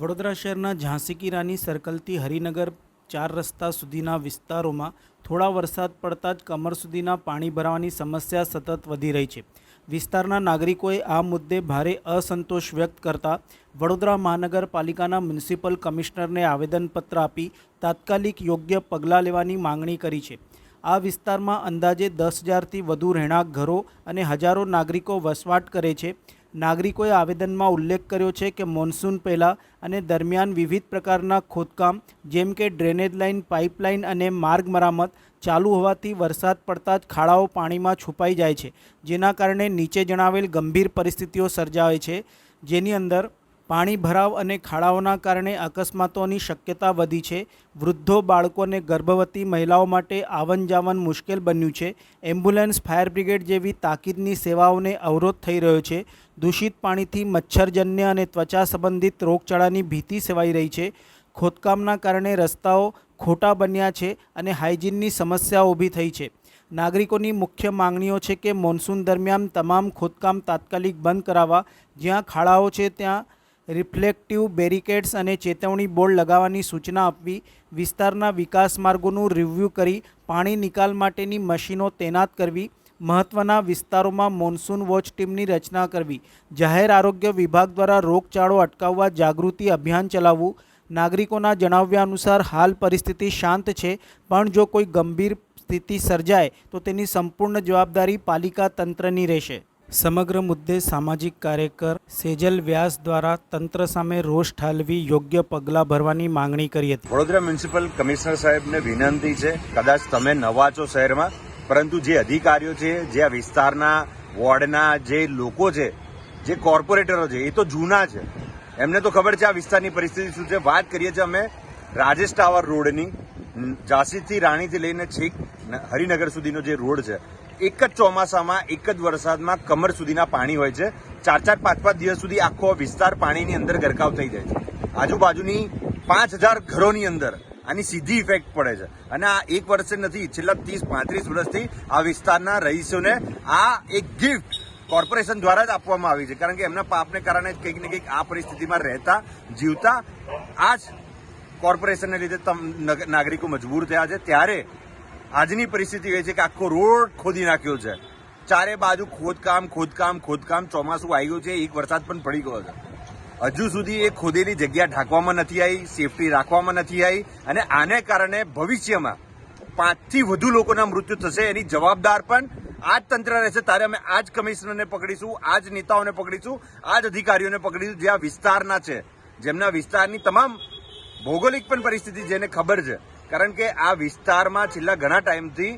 વડોદરા શહેરના ઝાંસી કી રાની સર્કલથી હરિનગર ચાર રસ્તા સુધીના વિસ્તારોમાં થોડા વરસાદ પડતા જ કમર સુધીના પાણી ભરાવાની સમસ્યા સતત વધી રહી છે. વિસ્તારના નાગરિકોએ આ મુદ્દે ભારે અસંતોષ વ્યક્ત કરતા વડોદરા મહાનગરપાલિકાના મ્યુનિસિપલ કમિશનરને આવેદનપત્ર આપી તાત્કાલિક યોગ્ય પગલાં લેવાની માંગણી કરી છે. આ વિસ્તારમાં અંદાજે દસ હજારથી વધુ રહેણાંક ઘરો અને હજારો નાગરિકો વસવાટ કરે છે. નાગરિકોએ આવેદનમાં ઉલ્લેખ કર્યો છે કે મોન્સૂન પહેલાં અને દરમિયાન વિવિધ પ્રકારના ખોદકામ, જેમ કે ડ્રેનેજ લાઇન, પાઇપલાઇન અને માર્ગ મરામત ચાલુ હોવાથી વરસાદ પડતા જ ખાડાઓ પાણીમાં છુપાઈ જાય છે, જેના કારણે નીચે જણાવેલ ગંભીર પરિસ્થિતિઓ સર્જાય છે. જેની અંદર પાણી ભરાવ અને ખાડાઓના કારણે અકસ્માતોની શક્યતા વધી છે. વૃદ્ધો બાળકો અને ગર્ભવતી મહિલાઓ માટે આવન જાવન મુશ્કેલ બન્યું છે. એમ્બ્યુલન્સ, ફાયર બ્રિગેડ જેવી તાકીદની સેવાઓને અવરોધ થઈ રહ્યો છે. દૂષિત પાણીથી મચ્છરજન્ય અને ત્વચા સંબંધિત રોગચાળાની ભીતિ સેવાઈ રહી છે. ખોદકામના કારણે રસ્તાઓ ખોટા બન્યા છે અને હાઇજીનની સમસ્યાઓ ઊભી થઈ છે. નાગરિકોની મુખ્ય માંગણીઓ છે કે મોન્સૂન દરમિયાન તમામ ખોદકામ તાત્કાલિક બંધ કરાવવા. જ્યાં ખાડાઓ છે, ત્યાં રિફ્લેક્ટિવ બેરિકેડ્સ અને ચેતવણી બોર્ડ લગાવવાની સૂચના આપવી, વિસ્તારના વિકાસ માર્ગોનું રિવ્યૂ કરી, પાણી નિકાલ માટેની મશીનો તૈનાત કરવી મહત્ત્વના વિસ્તારોમાં મોન્સૂન વોચ ટીમની રચના કરવી, જાહેર આરોગ્ય વિભાગ દ્વારા રોગચાળો અટકાવવા જાગૃતિ અભિયાન ચલાવવું, નાગરિકોના જણાવ્યા અનુસાર હાલ પરિસ્થિતિ શાંત છે, પણ જો કોઈ ગંભીર સ્થિતિ સર્જાય, તો તેની સંપૂર્ણ જવાબદારી પાલિકા તંત્રની રહેશે. સમગ્ર મુદ્દે સામાજિક કાર્યકર સેજલ વ્યાસ દ્વારા તંત્ર સામે રોષ ઠાલવી યોગ્ય પગલાં ભરવાની માંગણી કરી હતી. વડોદરા મ્યુનિસિપલ કમિશનર સાહેબને વિનંતી છે, કદાચ તમે નવા છો શહેરમાં, પરંતુ જે અધિકારીઓ છે, જે આ વિસ્તારના વોર્ડના જે લોકો છે, જે કોર્પોરેટરો છે, એ તો જૂના છે. એમને તો ખબર છે આ વિસ્તારની પરિસ્થિતિ શું છે. વાત કરીએ છીએ અમે રાજેશ ટાવર રોડની ઝાંસીથી રાણીથી લઈને છેક હરિનગર સુધીનો જે રોડ છે એક જ ચોમાસામાં, એક જ વરસાદમાં કમર સુધીના પાણી હોય છે. ચાર ચાર પાંચ પાંચ દિવસ સુધી આખો વિસ્તાર પાણીની અંદર ગરકાવ થઈ જાય છે. આજુબાજુની પાંચ હજાર ઘરોની અંદર આની સીધી ઇફેક્ટ પડે છે. અને આ એક વર્ષે નથી, છેલ્લા ત્રીસ, પાંત્રીસ વર્ષથી આ વિસ્તારના રહીશોને આ એક ગિફ્ટ કોર્પોરેશન દ્વારા જ આપવામાં આવી છે. કારણ કે એમના પાપને કારણે કંઈક ને કંઈક આ પરિસ્થિતિમાં રહેતા, જીવતા આ જ કોર્પોરેશનને લીધે નાગરિકો મજબૂર થયા છે. ત્યારે આજની પરિસ્થિતિ એ છે કે આખો રોડ ખોદી નાખ્યો છે. ચારે બાજુ ખોદકામ ખોદકામ ખોદકામ ચોમાસું આવી ગયું છે. એક વરસાદ પણ પડી ગયો છે. હજુ સુધી એ ખોદેલી જગ્યા ઢાંકવામાં નથી આવી સેફટી રાખવામાં નથી આવી અને આને કારણે ભવિષ્યમાં પાંચથી વધુ લોકોના મૃત્યુ થશે એની જવાબદાર પણ આ જ તંત્ર રહેશે ત્યારે અમે આ જ કમિશનરને પકડીશું, આ જ નેતાઓને પકડીશું, આ જ અધિકારીઓને પકડીશું જે આ વિસ્તારના છે. જેમના વિસ્તારની તમામ ભૌગોલિક પણ પરિસ્થિતિ જેને ખબર છે. કારણ કે આ વિસ્તારમાં છેલ્લા ઘણા ટાઈમથી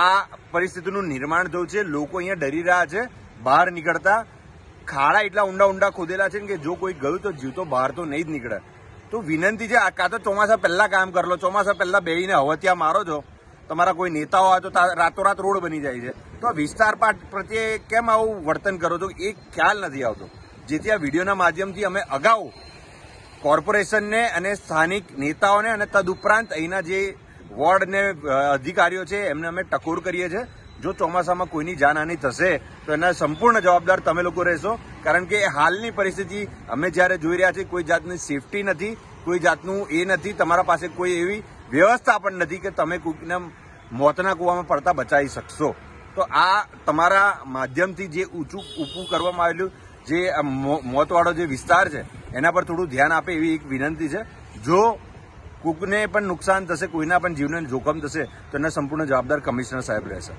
આ પરિસ્થિતિનું નિર્માણ થયું છે. લોકો અહીંયા ડરી રહ્યા છે, બહાર નીકળતા. ખાડા એટલા ઊંડા ઊંડા ખોદેલા છે કે જો કોઈ ગયું તો જીવતો બહાર તો નહીં જ નીકળે. તો વિનંતી છે, આ કાં તો ચોમાસા પહેલાં કામ કરી લો, ચોમાસા પહેલાં બેહીને હવત્યા મારો છો. તમારા કોઈ નેતાઓ હોય તો રાતોરાત રોડ બની જાય છે. તો આ વિસ્તાર પ્રત્યે કેમ આવું વર્તન કરો છો? એ ખ્યાલ નથી આવતો. જેથી આ વિડીયોના માધ્યમથી અમે અગાઉ કોર્પોરેશનને અને સ્થાનિક નેતાઓને અને તદુપરાંત અહીંના જે વોર્ડને અધિકારીઓ છે, એમને અમે ટકોર કરીએ છીએ. જો ચોમાસામાં કોઈની જાનહાની થશે, તો એના સંપૂર્ણ જવાબદાર તમે લોકો રહેશો. કારણ કે હાલની પરિસ્થિતિ, અમે જ્યારે જોઈ રહ્યા છીએ, કોઈ જાતની સેફટી નથી, કોઈ જાતનું એ નથી, તમારા પાસે કોઈ એવી વ્યવસ્થા પણ નથી કે તમે કોઈકને મોતના કૂવામાં પડતા બચાવી શકશો. તો આ તમારા માધ્યમથી જે ઊંચું ઊભું કરવામાં આવેલું જે મોતવાળો જે વિસ્તાર છે, એના પર થોડું ધ્યાન આપે એવી એક વિનંતી છે. જો કોકને પણ નુકસાન થશે, કોઈના પણ જીવને જોખમ થશે, તો એના સંપૂર્ણ જવાબદાર કમિશનર સાહેબ રહેશે.